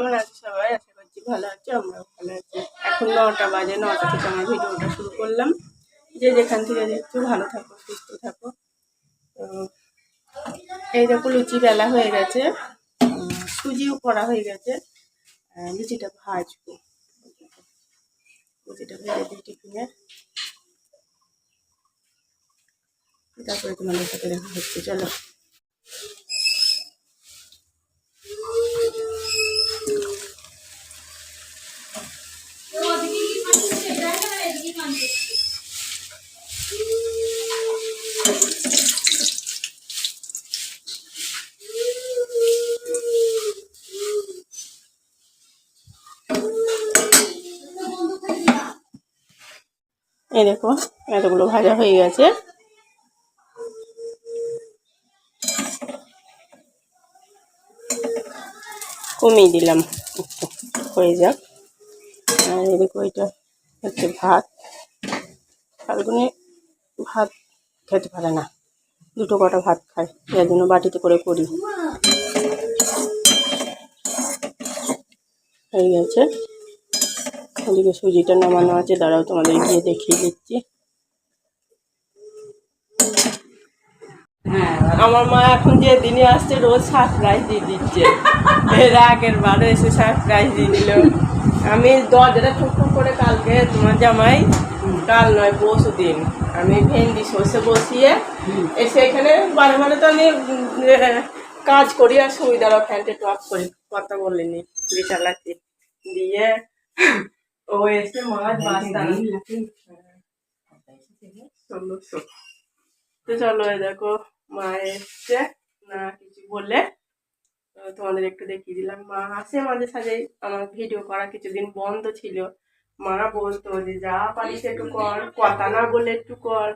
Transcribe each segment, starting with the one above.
কেমন আছে সবাই? আশা করছি ভালো আছো, আমরাও ভালো আছি। এখন নটা বাজে, নটা থেকে আমার ভিডিওটা শুরু করলাম। যে যেখান থেকে দেখছ, ভালো থাকো, সুস্থ থাকো। তো এই দেখো, লুচি বেলা হয়ে গেছে। সুজিও করা হয়ে গেছে। লুচিটা ভাজবো। লুচিটা ভেজে দিই টিফিনে। তারপরে তোমাদের সাথে দেখা হচ্ছে, চলো। এই দেখো, এতগুলো ভাজা হয়ে গেছে। কমিয়ে দিলাম একটু, হয়ে যাক। আর এদিকে ওইটা হচ্ছে ভাত। ফাল্গুনে ভাত খেতে পারে না, দুটো কটা ভাত খায় যার জন্য বাটিতে করে করি। হয়ে গেছে। ওদিকে সুজিটা নামানো আছে, দাঁড়াও তোমাদের গিয়ে দেখিয়ে দিচ্ছি। আমার মা এখন যে দিনে আসছে, রোজ সারপ্রাইজ দিয়ে দিচ্ছে। এর আগের বারও এসে সারপ্রাইজ দিয়ে দিল। আমি দরজাটা ঠুক ঠুক করে কালকে তোমার জামাই, কাল নয়, পরশু দিন। আমি ভেন্ডি সর্ষে বসিয়ে এসে এখানে বারে বারে তো আমি কাজ করি আর সুবিধার ফ্যানটা অফ করি। কথা বলিনি চালাচ্ছি দিয়ে ও এসে মাছ বাঁচতাম তো চলো দেখো মা এসছে না কিছু বলে তোমাদের একটু দেখিয়ে দিলাম। মা আসে মাঝে সাঝে আমার ভিডিও করা কিছুদিন বন্ধ ছিল। মা বলতো যে যা পারিস একটু কর কথা না বলে একটু কর।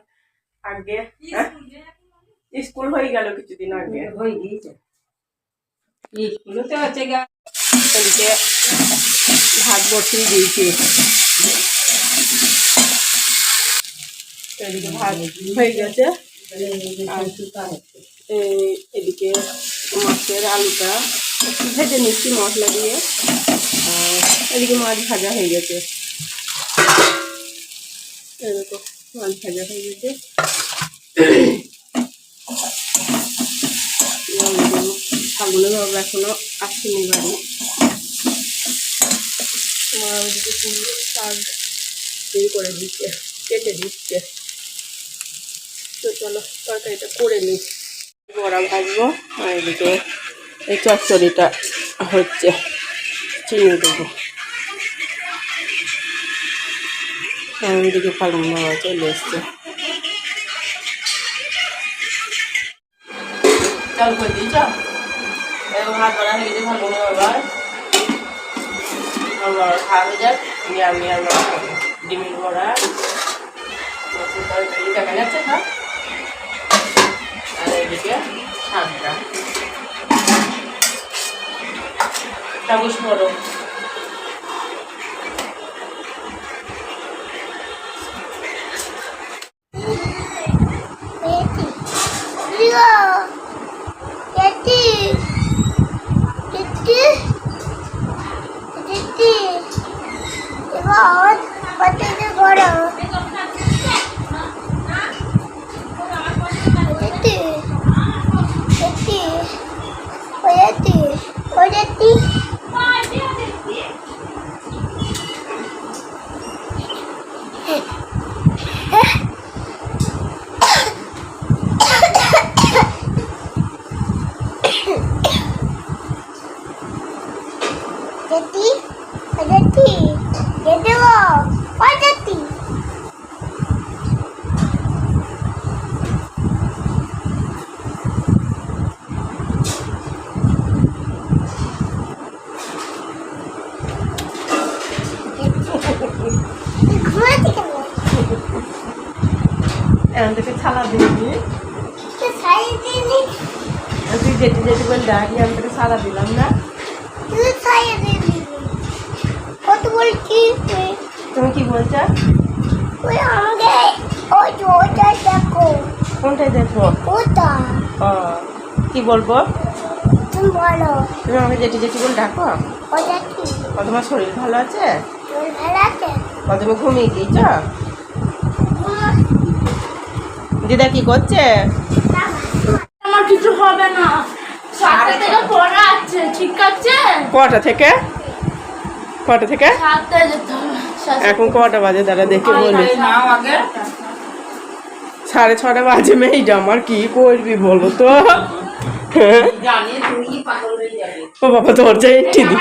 আগে হ্যাঁ? স্কুল হয়ে গেল কিছুদিন আগে। হয়ে গিয়েছে। স্কুলেতে আছে গা এদিকে ভাত বসিয়ে দিয়েছি। এদিকে ভাত হয়ে গেছে। আর এদিকে মাছের আলুটা একটু ভেজে নিচ্ছি মশলা দিয়ে। আর এদিকে মাছ ভাজা হয়ে গেছে। এই মাছ ভাজা হয়ে গেছে। ফাগুনে বাবা এখনও আসেনি বাড়ি। শাক এই করে দিচ্ছে, কেটে দিচ্ছে। তো চলো, তরকারিটা করে নিই। বড়া ভাজবো, আর এদিকে এই চচ্চড়িটা হচ্ছে, চিনি দেবো। আর ফাল্গুন বাবা চলে এসছে। চাল করে হাত বাড়া হয়ে গেছে ফাল্গুন বাবার আমার খাওয়া হয়ে আমি খাব। ডিমের বড়া, মসুর তরকারি দেখা যাচ্ছে না। আর এদিকে শাকটা চামচ বড়। এখান থেকে ছালা দিবি Ke saya তুই যেতে যেতে বলে ডাকি আমি তোকে ছালা দিলাম না. তুমি কি বলছো? দেখো কোনটাই দেখব ওটা কি বলব? তুমি তুমি বলো। তুমি আমাকে বলে ডাকো। ও তোমার শরীর ভালো আছে? ও তুমি ঘুমিয়ে গিয়েছ? দিদা কি করছে? আমার কিছু হবে না। সাতটা থেকে পড়া আছে ঠিক আছে? কটা থেকে? কটা থেকে? এখন কটা বাজে? দাঁড়া দেখে বলি। সাড়ে ছটা বাজে মেয়েটা আমার কি করবি বলো তো? ও বাবা দরজা ইটটি দি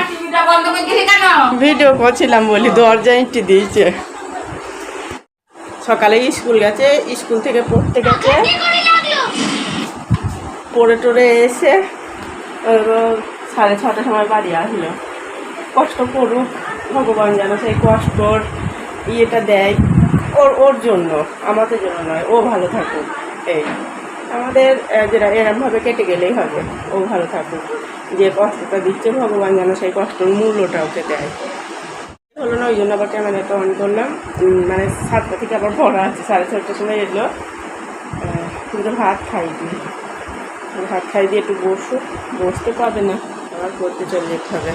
ভিডিও করছিলাম বলি, দরজা ইটটি দিয়েছে। সকালে স্কুল গেছে, স্কুল থেকে পড়তে গেছে। পড়ে টড়ে এসে সাড়ে ছটার সময় বাড়ি আসলো। কষ্ট করুক, ভগবান যেন সেই কষ্টর ইয়েটা দেয়, ওর ওর জন্য, আমাদের জন্য নয়, ও ভালো থাকুক, এই। আমাদের যেটা এরমভাবে কেটে গেলেই হবে। ও ভালো থাকুক। যে কষ্টটা দিচ্ছে ভগবান যেন সেই কষ্টের মূল্যটা ওকে দেয় হলো না, ওই জন্য আবার ক্যামেরাটা অন করলাম। মানে সাতটা থেকে আবার পড়া আছে, সাড়ে ছটার সময় এলো। কিন্তু ভাত খাই দিই ভাত খাই দিয়ে একটু বসুক। বসতে পাবে না। আবার করতে চলে যেতে হবে।